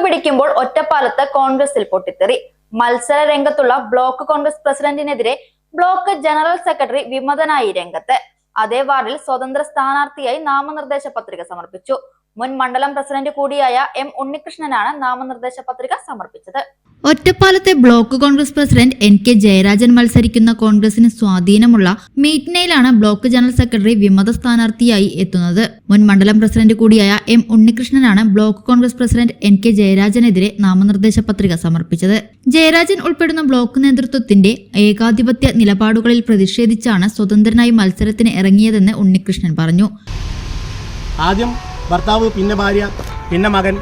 ചൂടുപിടിക്കുമ്പോൾ ഒറ്റപ്പാലത്ത് കോൺഗ്രസിൽ പൊട്ടിത്തെറി. മത്സര രംഗത്തുള്ള ബ്ലോക്ക് കോൺഗ്രസ് പ്രസിഡന്റിനെതിരെ ബ്ലോക്ക് ജനറൽ സെക്രട്ടറി വിമതനായി രംഗത്ത്. അതേ വാർഡിൽ സ്വതന്ത്ര സ്ഥാനാർത്ഥിയായി നാമനിർദ്ദേശ പത്രിക സമർപ്പിച്ചു. മുൻ മണ്ഡലം പ്രസിഡന്റ് കൂടിയായ എം ഉണ്ണികൃഷ്ണനാണ് നാമനിർദ്ദേശ പത്രിക സമർപ്പിച്ചത്. ഒറ്റപ്പാലത്തെ block Congress president N K Jayarajan മത്സരിക്കുന്ന കോൺഗ്രസിന് സ്വാധീനമുള്ള മീറ്റ്നയിലാണ് ബ്ലോക്ക് ജനറൽ സെക്രട്ടറി വിമത സ്ഥാനാർത്ഥിയായി എത്തുന്നത്. മുൻ മണ്ഡലം പ്രസിഡന്റ് കൂടിയായ M ഉണ്ണികൃഷ്ണനാണ് block Congress president N K ജയരാജനെതിരെ നാമനിർദ്ദേശ പത്രിക സമർപ്പിച്ചത്. ജയരാജൻ ഉൾപ്പെടുന്ന ബ്ലോക്ക് നേതൃത്വത്തിന്റെ ഏകാധിപത്യ നിലപാടുകളിൽ പ്രതിഷേധിച്ചാണ് സ്വതന്ത്രനായി മത്സരത്തിന് ഇറങ്ങിയതെന്ന് ഉണ്ണികൃഷ്ണൻ പറഞ്ഞു. ആദ്യം ഭർത്താവ് പിന്നെ ഭാര്യ പിന്നെ മകൻ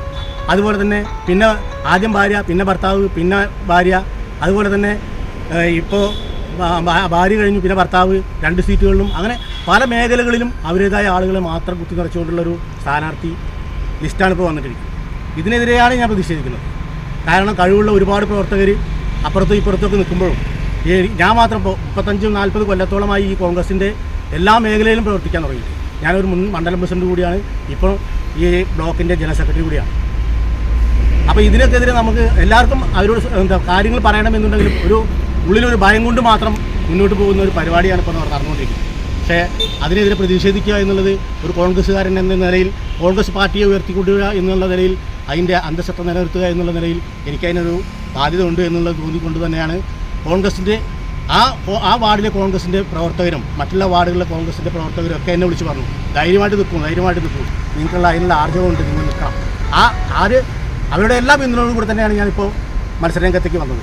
അതുപോലെ തന്നെ പിന്നെ ആദ്യം ഭാര്യ പിന്നെ ഭർത്താവ് പിന്നെ ഭാര്യ. അതുപോലെ തന്നെ ഇപ്പോൾ ഭാര്യ കഴിഞ്ഞു പിന്നെ ഭർത്താവ് രണ്ട് സീറ്റുകളിലും. അങ്ങനെ പല മേഖലകളിലും അവരുടേതായ ആളുകളെ മാത്രം കുത്തി നിറച്ചുകൊണ്ടുള്ളൊരു സ്ഥാനാർത്ഥി ലിസ്റ്റാണ് ഇപ്പോൾ വന്നിട്ടിരിക്കുന്നത്. ഇതിനെതിരെയാണ് ഞാൻ പ്രതിഷേധിക്കുന്നത്. കാരണം കഴിവുള്ള ഒരുപാട് പ്രവർത്തകർ അപ്പുറത്തും ഇപ്പുറത്തൊക്കെ നിൽക്കുമ്പോഴും ഞാൻ മാത്രം ഇപ്പോൾ മുപ്പത്തഞ്ചും നാൽപ്പത് കൊല്ലത്തോളമായി ഈ കോൺഗ്രസിന്റെ എല്ലാ മേഖലയിലും പ്രവർത്തിക്കാൻ തുടങ്ങിയിട്ട് ഞാനൊരു മുൻ മണ്ഡലം പ്രസിഡന്റ് കൂടിയാണ്. ഇപ്പോൾ ഈ ബ്ലോക്കിന്റെ ജനറൽ സെക്രട്ടറി കൂടിയാണ്. അപ്പോൾ ഇതിനൊക്കെതിരെ നമുക്ക് എല്ലാവർക്കും അവരോട് എന്താ കാര്യങ്ങൾ പറയണമെന്നുണ്ടെങ്കിലും ഒരു ഉള്ളിലൊരു ഭയം കൊണ്ട് മാത്രം മുന്നോട്ട് പോകുന്ന ഒരു പരിപാടിയാണ് ഇപ്പോൾ നടന്നുകൊണ്ടിരിക്കുന്നത്. പക്ഷേ അതിനെതിരെ പ്രതിഷേധിക്കുക എന്നുള്ളത് ഒരു കോൺഗ്രസ്സുകാരൻ എന്ന നിലയിൽ കോൺഗ്രസ് പാർട്ടിയെ ഉയർത്തിക്കൊണ്ടുവരിക എന്നുള്ള നിലയിൽ അതിന്റെ അന്തസ്സത്ത നിലനിർത്തുക എന്നുള്ള നിലയിൽ എനിക്കതിനൊരു ബാധ്യത ഉണ്ട് എന്നുള്ളത് തോന്നിക്കൊണ്ട് തന്നെയാണ് കോൺഗ്രസിന്റെ ആ ആ വാർഡിലെ കോൺഗ്രസിന്റെ പ്രവർത്തകരും മറ്റുള്ള വാർഡുകളിലെ കോൺഗ്രസിന്റെ പ്രവർത്തകരും ഒക്കെ എന്നെ വിളിച്ച് പറഞ്ഞു ധൈര്യമായിട്ട് നിൽക്കും ധൈര്യമായിട്ട് നിൽക്കും. നിങ്ങൾക്കുള്ള അതിനുള്ള ആർജവമുണ്ട് നിങ്ങൾ നിൽക്കണം. ആ ആര് അവരുടെ എല്ലാ പിന്തുണയോടും കൂടി തന്നെയാണ് ഞാനിപ്പോൾ മത്സരരംഗത്തേക്ക് വന്നത്.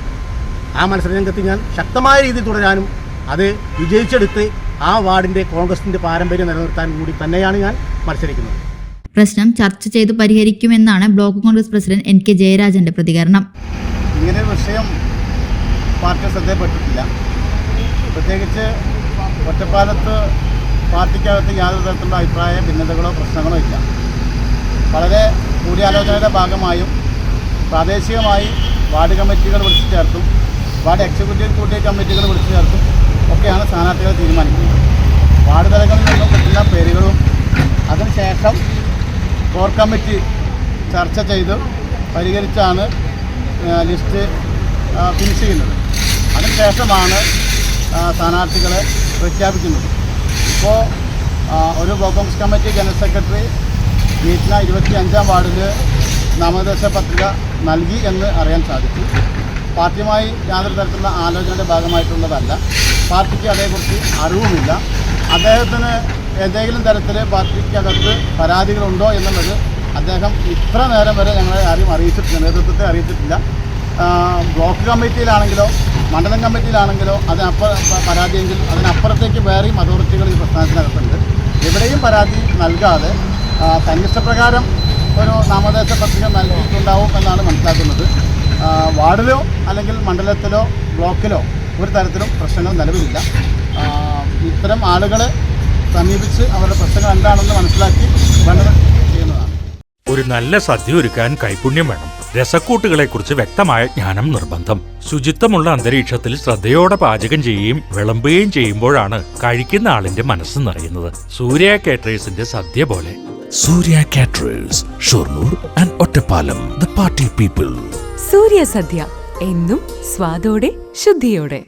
ആ മത്സരരംഗത്ത് ഞാൻ ശക്തമായ രീതിയിൽ തുടരാനും അത് വിജയിച്ചെടുത്ത് ആ വാർഡിന്റെ കോൺഗ്രസിന്റെ പാരമ്പര്യം നിലനിർത്താനും കൂടി തന്നെയാണ് ഞാൻ മത്സരിക്കുന്നത്. പ്രശ്നം ചർച്ച ചെയ്ത് പരിഹരിക്കുമെന്നാണ് block Congress president N K ജയരാജന്റെ പ്രതികരണം. ഇങ്ങനെ വിഷയം പാർട്ടി ശ്രദ്ധയിൽപ്പെട്ടിട്ടില്ല. പ്രത്യേകിച്ച് ഒറ്റപ്പാലത്ത് പാർട്ടിക്കകത്ത് യാതൊരു തരത്തിലുള്ള അഭിപ്രായ ഭിന്നതകളോ പ്രശ്നങ്ങളോ ഇല്ല. വളരെ കൂടിയാലോചനയുടെ ഭാഗമായും പ്രാദേശികമായി വാർഡ് കമ്മിറ്റികൾ വിളിച്ചു ചേർത്തും വാർഡ് എക്സിക്യൂട്ടീവ് കൂട്ടിയ കമ്മിറ്റികൾ വിളിച്ചു ചേർത്തും ഒക്കെയാണ് സ്ഥാനാർത്ഥികൾ തീരുമാനിക്കുന്നത്. വാർഡ് തലങ്ങളിൽ നിന്നും കിട്ടുന്ന പേരുകളും അതിനുശേഷം കോർ കമ്മിറ്റി ചർച്ച ചെയ്ത് പരിഹരിച്ചാണ് ലിസ്റ്റ് ഫിനിഷ് ചെയ്യുന്നത്. അതിനുശേഷമാണ് സ്ഥാനാർത്ഥികളെ പ്രഖ്യാപിക്കുന്നത്. ഇപ്പോൾ ഒരു ബ്ലോക്ക് കമ്മിറ്റി ജനറൽ സെക്രട്ടറി മീറ്റിന ഇരുപത്തി അഞ്ചാം വാർഡിൽ നാമനിർദ്ദേശ പത്രിക നൽകി എന്ന് അറിയാൻ സാധിച്ചു. പാർട്ടിയുമായി യാതൊരു തരത്തിലുള്ള ആലോചനയുടെ ഭാഗമായിട്ടുള്ളതല്ല. പാർട്ടിക്ക് അതേക്കുറിച്ച് അറിവുമില്ല. അദ്ദേഹത്തിന് ഏതെങ്കിലും തരത്തിൽ പാർട്ടിക്കകത്ത് പരാതികളുണ്ടോ എന്നുള്ളത് അദ്ദേഹം ഇത്ര നേരം വരെ ഞങ്ങളെ ആരും അറിയിച്ചിട്ടില്ല നേതൃത്വത്തെ അറിയിച്ചിട്ടില്ല. ബ്ലോക്ക് കമ്മിറ്റിയിലാണെങ്കിലോ മണ്ഡലം കമ്മിറ്റിയിലാണെങ്കിലോ അതിനപ്പുറ പരാതിയെങ്കിൽ അതിനപ്പുറത്തേക്ക് വേറെയും അതോറിറ്റികൾ ഈ പ്രസ്ഥാനത്തിനകത്തുണ്ട്. എവിടെയും പരാതി നൽകാതെ തന്നിഷ്ടപ്രകാരം ഒരു നാമനിർദ്ദേശ പത്രിക നൽകിയിട്ടുണ്ടാവും എന്നാണ് മനസ്സിലാക്കുന്നത്. വാർഡിലോ അല്ലെങ്കിൽ മണ്ഡലത്തിലോ ബ്ലോക്കിലോ ഒരു തരത്തിലും പ്രശ്നങ്ങൾ നിലവിലില്ല. ഇത്തരം ആളുകളെ സമീപിച്ച് അവരുടെ പ്രശ്നങ്ങൾ എന്താണെന്ന് മനസ്സിലാക്കി ചെയ്യുന്നതാണ്. ഒരു നല്ല സദ്യ ഒരുക്കാൻ കൈപുണ്യം വേണം. രസക്കൂട്ടുകളെ കുറിച്ച് വ്യക്തമായ ജ്ഞാനം നിർബന്ധം. ശുചിത്വമുള്ള അന്തരീക്ഷത്തിൽ ശ്രദ്ധയോടെ പാചകം ചെയ്യുകയും വിളമ്പുകയും ചെയ്യുമ്പോഴാണ് കഴിക്കുന്ന ആളിന്റെ മനസ്സ് നിറയുന്നത്. സൂര്യ കേറ്ററേഴ്സിന്റെ സദ്യ പോലെ. Surya caterers Shoranur and Ottapalam the party people Surya സദ്യ എന്നും സ്വാദോടെ ശുദ്ധിയോടെ.